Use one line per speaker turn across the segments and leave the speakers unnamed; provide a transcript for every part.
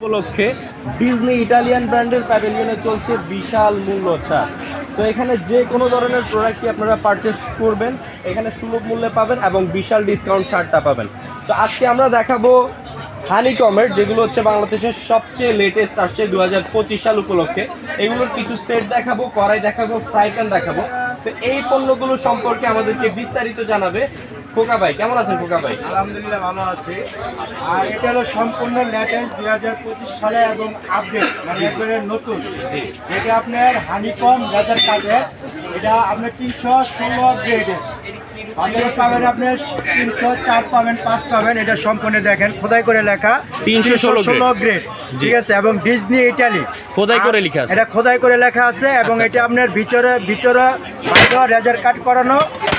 উপলক্ষে Disney Italian ব্র্যান্ডের প্যাভিলিয়নে চলছে বিশাল মূল্য ছাড় তো এখানে যে কোনো ধরনের প্রোডাক্টই আপনারা পারচেস করবেন, এখানে সুলভ মূল্যে পাবেন এবং বিশাল ডিসকাউন্ট ছাড়টা পাবেন। তো আজকে আমরা দেখাবো হানিকমের যেগুলো হচ্ছে বাংলাদেশের সবচেয়ে লেটেস্ট আসছে দু হাজার পঁচিশ সাল উপলক্ষে। এগুলোর কিছু সেট দেখাবো, কড়াই দেখাবো ফ্রাই প্যান দেখাবো। তো এই পণ্যগুলো সম্পর্কে আমাদেরকে বিস্তারিত জানাবে খোকা ভাই কেমন আছেন খোকা ভাই?
আলহামদুলিল্লাহ ভালো আছি। আর এটা হলো সম্পূর্ণ লেটেস্ট দুই হাজার পঁচিশ সালে এবং আপডেট মানে একবারে নতুন। এটা আপনার হানিকম লেজার কাঠের এটা আপনার তিনশো ষোলো গ্রেডের আপনার পাবেন আপনার তিনশো চার পাবেন পাঁচ পাবেন এটা সম্পূর্ণ দেখেন খোদাই করে লেখা।
316
ষোলো গ্রেড ঠিক আছে? এবং ডিজনি ইটালি
খোদাই করে লেখা আছে।
এটা খোদাই করে লেখা আছে এবং
আচ্ছা,
এটা
আচ্ছা।
আপনার ভিতরে ভিতরে রেজার কাট করানো।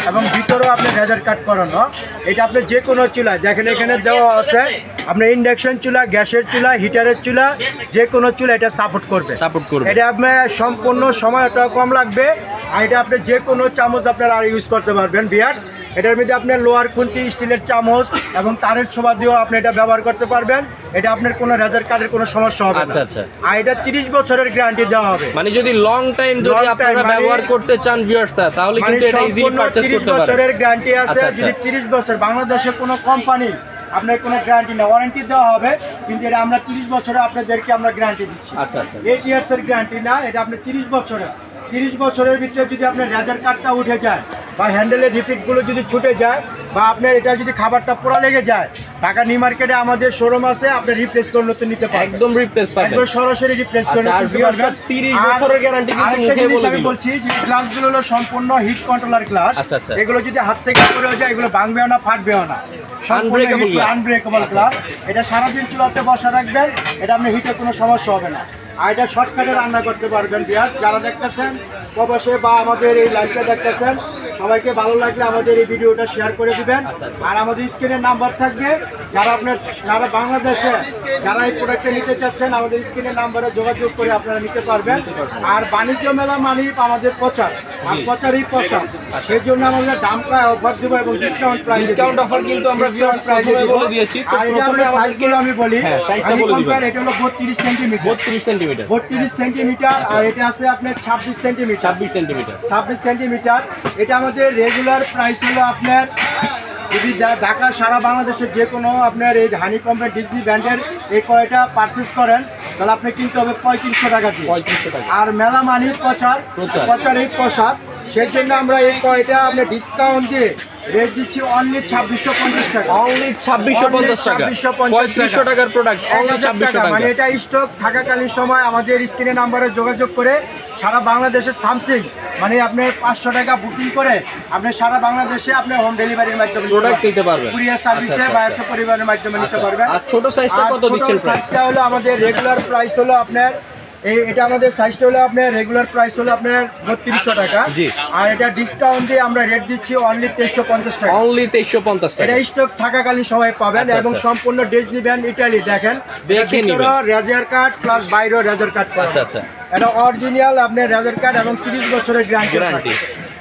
এবং ভিতরেও আপনি রেজার কাট করানো, এটা আপনি যে কোনো চুলা দেখেন এখানে দেওয়া আছে আপনার ইন্ডাকশন চুলা গ্যাসের চুলা হিটারের চুলা যে কোনো চুলা এটা সাপোর্ট করবে।
সাপোর্ট করবে।
এটা আপনার সম্পূর্ণ সময় সময়টা কম লাগবে আর এটা আপনি যে কোনো চামচ আপনার আর ইউজ করতে পারবেন বিয়ার্স এটার মধ্যে আপনার লোয়ার খুন্তি স্টিলের চামচ এবং তারের ছোবা দিয়েও আপনি এটা ব্যবহার করতে পারবেন। এটা আপনার কোনো রেজার কার্ডের কোনো সমস্যা হবে
আচ্ছা, আচ্ছা।
আর এটা তিরিশ বছরের গ্যারান্টি দেওয়া হবে।
মানে যদি লং টাইম যদি আপনারা
মানে-
ব্যবহার করতে চান ভিউয়ার্স তাহলে
মানে
কিন্তু এটা ইজিলি পারচেজ
30
করতে পারেন
বছরের গ্যারান্টি আছে।
আচ্ছা, আচ্ছা।
যদি 30 বছর বাংলাদেশে কোনো কোম্পানি আপনার কোনো গ্যারান্টি না ওয়ারেন্টি দেওয়া হবে কিন্তু এটা আমরা 30 বছরে আপনাদেরকে আমরা গ্যারান্টি দিচ্ছি।
আচ্ছা আচ্ছা।
এইট ইয়ার্সের গ্যারান্টি না এটা আপনি তিরিশ বছরে। তিরিশ বছরের ভিতরে যদি আপনার রেজার কার্ডটা উঠে যায় বা হ্যান্ডেলের রিপিটগুলো যদি ছুটে যায় বা আপনার এটা যদি খাবারটা পোড়া লেগে যায় ঢাকা নিউ মার্কেটে আমাদের শোরুম আছে আপনি রিপ্লেস করে নতুন নিতে পারেন
একদম রিপ্লেস পাবেন।
একবার সরাসরি রিপ্লেস করে
আচ্ছা,
নিতে পারবেন।
30 বছরের guarantee কিন্তু মুখে বলে
আমি বলছি যে গ্লাসগুলো হলো সম্পূর্ণ হিট কন্ট্রোলার গ্লাস। এগুলো যদি হাত থেকে পড়ে যায় এগুলো ভাঙবেও না ফাটবেও না। আনব্রেকেবল
আচ্ছা,
গ্লাস এটা সারাদিন চুলাতে বসা রাখবেন এটা আপনি হিটে কোনো সমস্যা হবে না। আর এটা শর্টকাটে রান্না করতে পারবেন বিয়াস যারা দেখতেছেন প্রবাসে বা আমাদের এই লাইভটা দেখতেছেন সবাইকে ভালো লাগলে আমাদের এই ভিডিওটা শেয়ার করে দিবেন।
আচ্ছা, আচ্ছা।
আর আমাদের স্ক্রিনের নাম্বার থাকবে। যারা আপনার যারা বাংলাদেশে যারা এই প্রোডাক্টটা নিতে চাচ্ছেন আমাদের স্ক্রিনের নাম্বারে যোগাযোগ করে আপনারা নিতে পারবেন। আর বাণিজ্য মেলা মানে আমাদের প্রচার। আর প্রচারই প্রসার। সেই জন্য আমাদের দামটা অফার দেবো এবং ডিসকাউন্ট প্রাইস
ডিসকাউন্ট অফার কিন্তু আমরা প্রথমে বলে দিয়েছি।
আর এটা আমরা সাইজগুলো আমি বলি
হ্যাঁ, size টা
আমি
বলে দিবেন।
এটা হলো বত্রিশ সেন্টিমিটার
32 সেন্টিমিটার
বত্রিশ সেন্টিমিটার আর এটা আছে আপনার ছাব্বিশ সেন্টিমিটার
26 সেন্টিমিটার
ছাব্বিশ সেন্টিমিটার এটা আমাদের রেগুলার প্রাইস হলো আপনার যদি ঢাকা সারা বাংলাদেশের যে কোনো আপনার এই হানি কম্পের ডিজনি ব্র্যান্ডের এই কয়টা পারচেস করেন তাহলে আপনি কিনতে হবে পঁয়ত্রিশশো টাকা দিয়ে।
3500 টাকা।
আর মেলা মানি প্রচার
প্রচার।
প্রচার এই প্রসাদ সেই জন্য আমরা এই কয়টা আপনার ডিসকাউন্ট দিয়ে রেট দিচ্ছি অনলি ছাব্বিশশো পঞ্চাশ টাকা।
অনলি 2650 টাকা। 3500 টাকার প্রোডাক্ট অনলি 2600 টাকা।
মানে এটা স্টক থাকাকালীন সময় আমাদের স্ক্রিনে নাম্বারে যোগাযোগ করে সারা বাংলাদেশে সামসিং মানে আপনি পাঁচশো টাকা বুকিং করে আপনি সারা বাংলাদেশে আপনি হোম ডেলিভারির মাধ্যমে
প্রোডাক্ট নিতে পারবেন।
কুরিয়ার সার্ভিসে
আচ্ছা,
বা
আচ্ছা,
পরিবারের মাধ্যমে নিতে পারবেন।
আর ছোট সাইজটা কত দিচ্ছেন
সাইজটা হলো আমাদের রেগুলার প্রাইস হলো আপনার এই এটা আমাদের সাইজটা হলো আপনার রেগুলার প্রাইস হলো আপনার বত্রিশশো টাকা।
জি।
আর এটা ডিসকাউন্ট দিয়ে আমরা রেট দিচ্ছি অনলি তেইশশো পঞ্চাশ টাকা।
অনলি 2350 টাকা।
এটা স্টক থাকাকালীন সময় পাবেন
আচ্ছা,
এবং
আচ্ছা।
সম্পূর্ণ ডিজনি ব্যান্ড ইটালি দেখেন।
দেখে
রেজার কার্ড প্লাস বাইরেও রেজার কার্ড
আচ্ছা আচ্ছা।
এটা অরিজিনাল আপনার রেজার কার্ড এবং তিরিশ বছরের গ্যারান্টি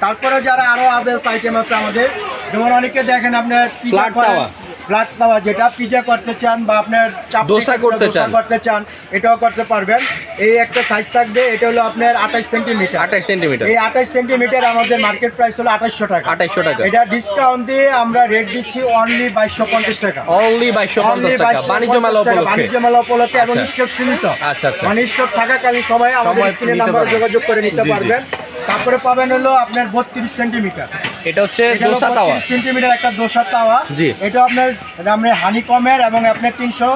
তারপরে যারা আরও আদার্স আইটেম আছে আমাদের যেমন অনেকে দেখেন আপনার
Flat tawa।
ফ্ল্যাট তাওয়া যেটা পিজা করতে চান বা আপনার
দোসা করতে চান।
করতে চান এটাও করতে পারবেন। এই একটা সাইজ থাকবে এটা হলো আপনার আঠাশ সেন্টিমিটার
28 সেন্টিমিটার
এই আঠাশ সেন্টিমিটার আমাদের মার্কেট প্রাইস হলো আঠাশশো টাকা।
2800 টাকা।
এটা ডিসকাউন্ট দিয়ে আমরা রেট দিচ্ছি অনলি বাইশশো পঞ্চাশ টাকা।
অনলি 2250 টাকা। বাণিজ্য মেলা উপলক্ষে।
বাণিজ্য মেলা উপলক্ষে এবং
আচ্ছা।
স্টক সীমিত।
আচ্ছা, আচ্ছা।
মানে স্টক থাকাকালীন সময় আমাদের
সময়
স্ক্রিনের নাম্বারে যোগাযোগ করে নিতে। পারবেন। তারপরে পাবেন হলো আপনার বত্রিশ সেন্টিমিটার
এটা হচ্ছে দোসা তাওয়া
সেন্টিমিটার একটা দোসা তাওয়া
জি।
এটা আপনার এটা হানি কমের এবং আপনার তিনশো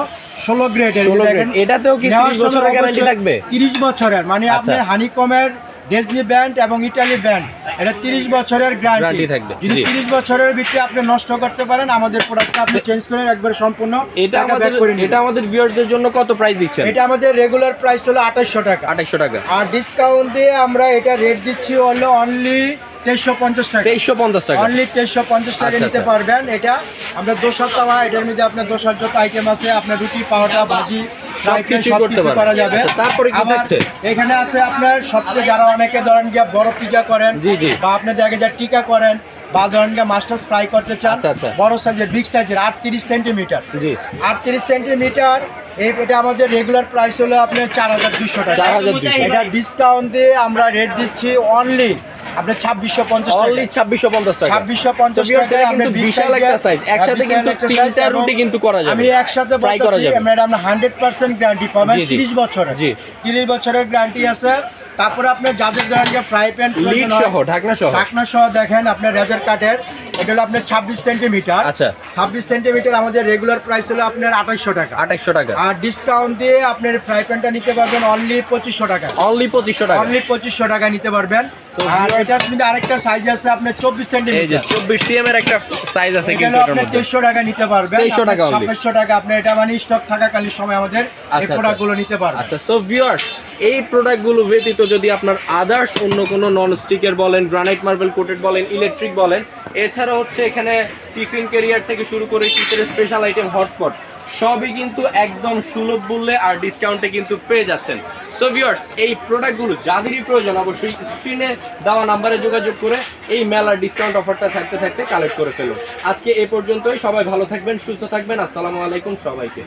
ষোলো গ্রেডের
16 এটাতেও কি 30 বছরের guarantee থাকবে?
তিরিশ বছরের মানে
আচ্ছা।
আপনার হানি কমের ডেজনি ব্যান্ড এবং ইটালি ব্যান্ড এটা তিরিশ বছরের
Guarantee
গ্যারান্টি
থাকবে,
যদি
জি।
তিরিশ বছরের ভিতরে আপনি নষ্ট করতে পারেন আমাদের প্রোডাক্টটা আপনি চেঞ্জ করে একবার সম্পূর্ণ
এটা আমাদের। এটা আমাদের ভিউয়ারদের জন্য কত প্রাইস দিচ্ছেন
এটা আমাদের রেগুলার প্রাইস হলো আঠাশশো টাকা
2800 টাকা
আর ডিসকাউন্ট দিয়ে আমরা এটা রেট দিচ্ছি হলো অনলি তেইশশো পঞ্চাশ টাকা।
2350 টাকা।
অনলি তেইশশো পঞ্চাশ টাকা
আচ্ছা,
নিতে
আচ্ছা।
পারবেন। এটা আমরা দোসার তাওয়া এটার মধ্যে আপনার দোসার যত আইটেম আছে আপনার রুটি পাওয়াটা ভাজি
আচ্ছা?
এখানে আছে আপনার সবচেয়ে যারা অনেকে ধরেন যে বড় পিজা করেন। বা আপনি দেখে যা টিকা করেন বা ধরেন মাস্টার্স ফ্রাই করতে চান। বড় সাইজের বিগ সাইজের আটত্রিশ সেন্টিমিটার
জি।
আটত্রিশ সেন্টিমিটার এটা আমাদের রেগুলার প্রাইস হলো আপনার চার হাজার দুশো টাকা। এটা ডিসকাউন্ট দিয়ে আমরা রেট দিচ্ছি অনলি আপনার ছাব্বিশশো পঞ্চাশ
অনলি ছাব্বিশশো পঞ্চাশ টাকা
ছাব্বিশশো পঞ্চাশ আপনি
কিন্তু বিশাল একটা সাইজ একসাথে কিন্তু তিনটা রুটি কিন্তু করা যাবে।
আমি একসাথে
ফ্রাই করা যাবে।
ম্যাডাম হান্ড্রেড পার্সেন্ট গ্যারান্টি পাবেন। তিরিশ বছরের
জি।
তিরিশ বছরের গ্যারান্টি আছে তারপরে আপনার যাদের ধরেন যে ফ্রাই প্যান
লিড সহ ঢাকনা সহ?
ঢাকনা সহ দেখেন আপনার রেজার কাটের এটা হলো আপনার ছাব্বিশ সেন্টিমিটার।
আচ্ছা।
ছাব্বিশ সেন্টিমিটার আমাদের রেগুলার প্রাইস হলো আপনার আঠাইশশো টাকা।
আঠাইশশো টাকা।
আর ডিসকাউন্ট দিয়ে আপনার ফ্রাই প্যানটা নিতে পারবেন অনলি পঁচিশশো টাকা।
অনলি পঁচিশশো টাকা।
অনলি পঁচিশশো টাকা নিতে পারবেন। আর এটার মধ্যে আরেকটা সাইজ আছে আপনার চব্বিশ
এই
সেন্টিমিটার।
চব্বিশ সিএম এর একটা সাইজ আছে কিন্তু
তেইশশো টাকা নিতে পারবেন।
2300 টাকা।
ছাব্বিশশো টাকা আপনি এটা মানে স্টক থাকাকালীন সময় আমাদের এই
আচ্ছা।
প্রোডাক্টগুলো নিতে পারবেন।
আচ্ছা সো ভিউয়ার্স এই প্রোডাক্টগুলো ব্যতীত যদি আপনার আদার্স অন্য কোনো নন স্টিকের বলেন গ্রানাইট মার্বেল কোটেড বলেন ইলেকট্রিক বলেন, এছাড়া হচ্ছে এখানে টিফিন কেরিয়ার থেকে শুরু করে শীতের স্পেশাল আইটেম হটপট সবই কিন্তু একদম সুলভ মূল্যে আর ডিসকাউন্টে কিন্তু পেয়ে যাচ্ছেন। সো ভিউয়ার্স এই প্রোডাক্টগুলো যাদেরই প্রয়োজন, অবশ্যই স্ক্রিনে দেওয়া নাম্বারে যোগাযোগ করে এই মেলার ডিসকাউন্ট অফারটা থাকতে থাকতে কালেক্ট করে ফেলুন। আজকে এ পর্যন্তই, সবাই ভালো থাকবেন, সুস্থ থাকবেন, আসসালামু আলাইকুম সবাইকে।